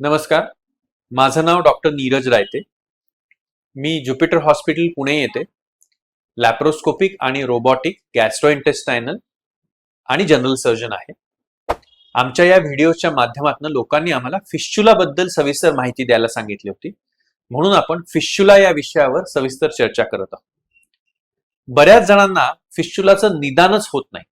नमस्कार. माझं नाव डॉक्टर नीरज रायते. मी ज्युपिटर हॉस्पिटल पुणे येथे लॅप्रोस्कोपिक आणि रोबॉटिक गॅस्ट्रोइंटेस्टायनल आणि जनरल सर्जन आहे. आमच्या या व्हिडिओच्या माध्यमातून लोकांनी आम्हाला फिश्चुलाबद्दल सविस्तर माहिती द्यायला सांगितली होती. म्हणून आपण फिश्चुला या विषयावर सविस्तर चर्चा करत आहोत. बऱ्याच जणांना फिश्चुलाचं निदानच होत नाही.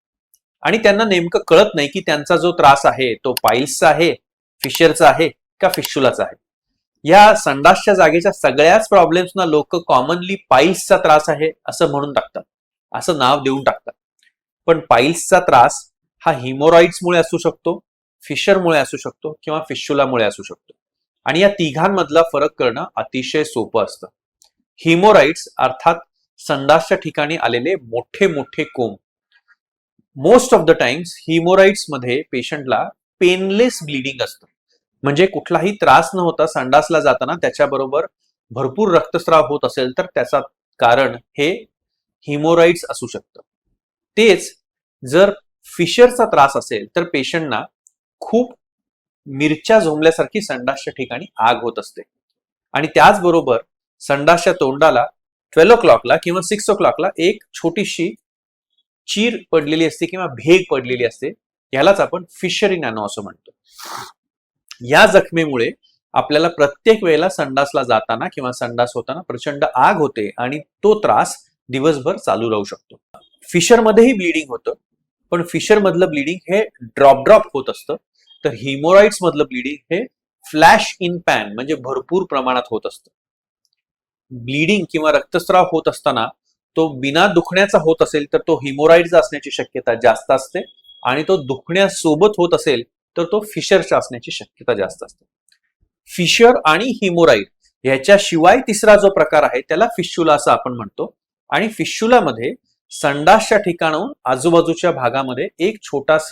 आणि त्यांना नेमकं कळत नाही की त्यांचा जो त्रास आहे तो पाईल्सचा आहे फिशरचा आहे का फिशुलाचा आहे. या संडासच्या जागेच्या सगळ्याच प्रॉब्लेम्सना लोक कॉमनली पाईल्सचा त्रास आहे असं म्हणून टाकतात. असं नाव देऊन टाकतात. पण पाईल्सचा त्रास हा हिमोरॉइड्समुळे असू शकतो फिशरमुळे असू शकतो किंवा फिशुलामुळे असू शकतो. आणि या तिघांमधला फरक करणं अतिशय सोपं असतं. हिमोराईड्स अर्थात संडासच्या ठिकाणी आलेले मोठे मोठे कोंब. मोस्ट ऑफ द टाइम्स हिमोराईड्समध्ये पेशंटला पेनलेस ब्लिडिंग असतं. म्हणजे कुठलाही त्रास न होता संडासला जाताना त्याच्याबरोबर भरपूर रक्तस्राव होत असेल तर त्याचा कारण हे हिमोराईड्स असू शकतं. तेच जर फिशरचा त्रास असेल तर पेशंटना खूप मिरच्या झोंबल्यासारखी संडासच्या ठिकाणी आग होत असते. आणि त्याचबरोबर संडासच्या तोंडाला ट्वेल्व ओ क्लॉकला किंवा सिक्स ओ क्लॉकला एक छोटीशी चीर पडलेली असते किंवा भेग पडलेली असते यालाच आपण फिशरी नॅनो असं म्हणतो. या जखमेमुळे आपल्याला प्रत्येक वेळेला संडासला जाताना किंवा संडास होताना प्रचंड आग होते आणि तो त्रास दिवसभर चालू राहू शकतो. फिशरमध्येही ब्लिडिंग होतं पण फिशर मधलं ब्लिडिंग हे ड्रॉप ड्रॉप होत असतं. तर हिमोराईड्स मधलं ब्लिडिंग हे फ्लॅश इन पॅन म्हणजे भरपूर प्रमाणात होत असतं. ब्लिडिंग किंवा रक्तस्राव होत असताना तो बिना दुखण्याचा होत असेल तर तो हिमोरॉइडचा असण्याची शक्यता जास्त असते आणि तो दुखण्यासोबत होत असेल तर तो फिशरचा असण्याची शक्यता जास्त असते. फिशर आणि हिमोराईड ह्याच्याशिवाय तिसरा जो प्रकार आहे त्याला फिशुला असं आपण म्हणतो. आणि फिशुलामध्ये संडासच्या ठिकाणाहून आजूबाजूच्या भागामध्ये एक छोटास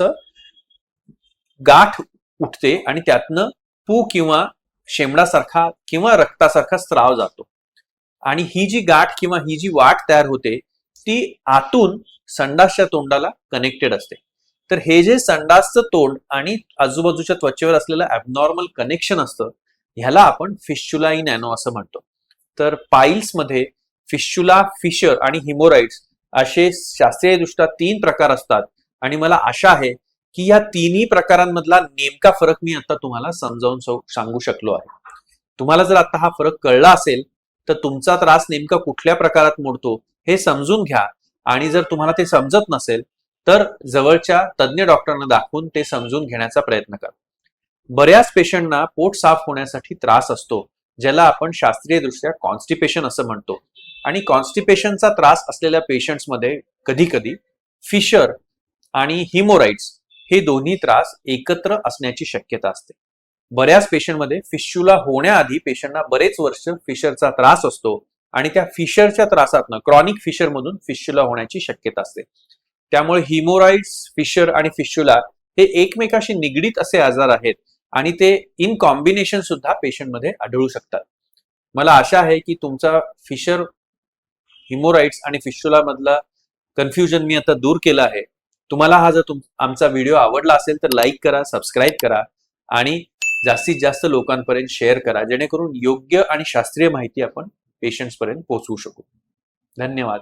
गाठ उठते आणि त्यातनं पू किंवा शेमडासारखा किंवा रक्तासारखा स्त्राव जातो. आणि ही जी गाठ किंवा ही जी वाट तयार होते ती आतून संडासच्या तोंडाला कनेक्टेड असते. तर हे जे संडासचं तोंड आणि आजूबाजूच्या त्वचेवर असलेलं ऍबनॉर्मल कनेक्शन असतं ह्याला आपण फिश्चुलाई नॅनो असं म्हणतो. तर पाईल्समध्ये फिश्चुला फिशर आणि हिमोराइड्स असे शास्त्रीयदृष्ट्या तीन प्रकार असतात. आणि मला आशा आहे की या तिन्ही प्रकारांमधला नेमका फरक मी आता तुम्हाला समजावून सांगू शकलो आहे. तुम्हाला जर आता हा फरक कळला असेल तर तुमचा त्रास नेमका कुठल्या प्रकारात मोडतो हे समजून घ्या. आणि जर तुम्हाला ते समजत नसेल तर जवळच्या तज्ज्ञ डॉक्टरांना दाखवून ते समजून घेण्याचा प्रयत्न करा. बऱ्याच पेशंटना पोट साफ होण्यासाठी त्रास असतो ज्याला आपण शास्त्रीयदृष्ट्या कॉन्स्टिपेशन असं म्हणतो. आणि कॉन्स्टिपेशनचा त्रास असलेल्या पेशंट्समध्ये कधी कधी फिशर आणि हिमोराइड्स हे दोन्ही त्रास एकत्र असण्याची शक्यता असते. बऱ्याच पेशंटमध्ये फिशुला होण्याआधी पेशंटना बरेच वर्ष फिशरचा त्रास असतो आणि त्या फिशरच्या त्रासातनं क्रॉनिक फिशर मधून फिशुला होण्याची शक्यता असते. त्यामुळे हिमोराइड्स फिशर आणि फिशुला हे एकमेकाशी निगडीत असे आजार आहेत आणि ते इन कॉम्बिनेशन सुद्धा पेशंटमध्ये आढळू शकतात. मला आशा आहे की तुमचा फिशर हिमोराइड्स आणि फिशुला मधला कन्फ्युजन मी आता दूर केलं आहे. तुम्हाला हा जर तुम आमचा व्हिडिओ आवडला असेल तर लाईक करा सबस्क्राईब करा आणि जास्तीत जास्त लोकांपर्यंत शेअर करा जेणेकरून योग्य आणि शास्त्रीय माहिती आपण पेशंट्सपर्यंत पोहोचवू शकू. धन्यवाद.